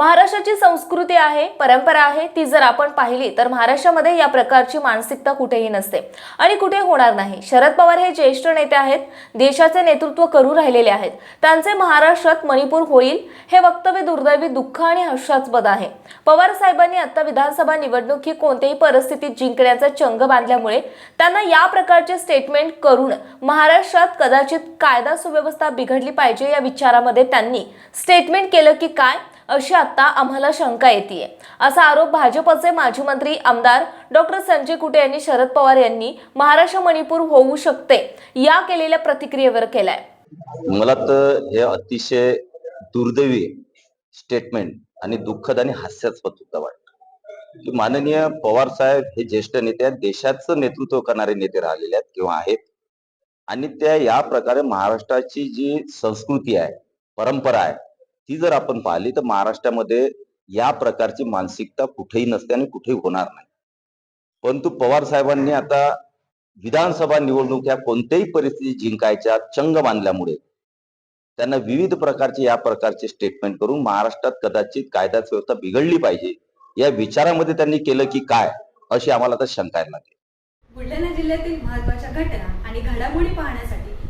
महाराष्ट्राची संस्कृती आहे परंपरा आहे ती जर आपण पाहिली तर महाराष्ट्रामध्ये या प्रकारची मानसिकता कुठेही नसते. आणि कुठे होणार नाही. शरद पवार हे ज्येष्ठ नेते आहेत देशाचे नेतृत्व करू राहिलेले आहेत. त्यांचे महाराष्ट्रात मणिपूर होईल हे वक्तव्य दुर्दैवी दुःख आणि हर्षास्पद आहे. पवार साहेबांनी आता विधानसभा निवडणूक ही कोणत्याही परिस्थितीत जिंकण्याचा चंग बांधल्यामुळे त्यांना या प्रकारचे स्टेटमेंट करून महाराष्ट्रात कदाचित कायदा सुव्यवस्था बिघडली पाहिजे या विचारामध्ये त्यांनी स्टेटमेंट केलं की काय? अशी आता आम्हाला शंका येते असा आरोप भाजपचे माजी मंत्री आमदार डॉक्टर संजय कुटे यांनी शरद पवार यांनी महाराष्ट्र मणिपूर होऊ शकते या केलेल्या प्रतिक्रियेवर केलाय. मला तर हे अतिशय दुर्दैवी स्टेटमेंट आणि दुःखद आणि हास्यास्पद सुद्धा वाटतं. की माननीय पवार साहेब हे ज्येष्ठ नेते आहेत देशाचं नेतृत्व करणारे नेते राहिलेले आहेत किंवा आहेत. आणि त्या या प्रकारे महाराष्ट्राची जी संस्कृती आहे परंपरा आहे ती जर आपण पाहिली तर महाराष्ट्रामध्ये या प्रकारची मानसिकता कुठेही नसते आणि कुठेही होणार नाही. परंतु पवार साहेबांनी आता विधानसभा निवडणूक ह्या कोणत्याही परिस्थिती जिंकायच्या चंग मानल्यामुळे त्यांना विविध प्रकारचे या प्रकारचे स्टेटमेंट करून महाराष्ट्रात कदाचित कायदा व्यवस्था बिघडली पाहिजे या विचारामध्ये त्यांनी केलं की काय अशी आम्हाला तर शंका लागली बुलढाणा जिल्ह्यातील महत्त्वाच्या घटना आणि घडामोडी पाहण्यासाठी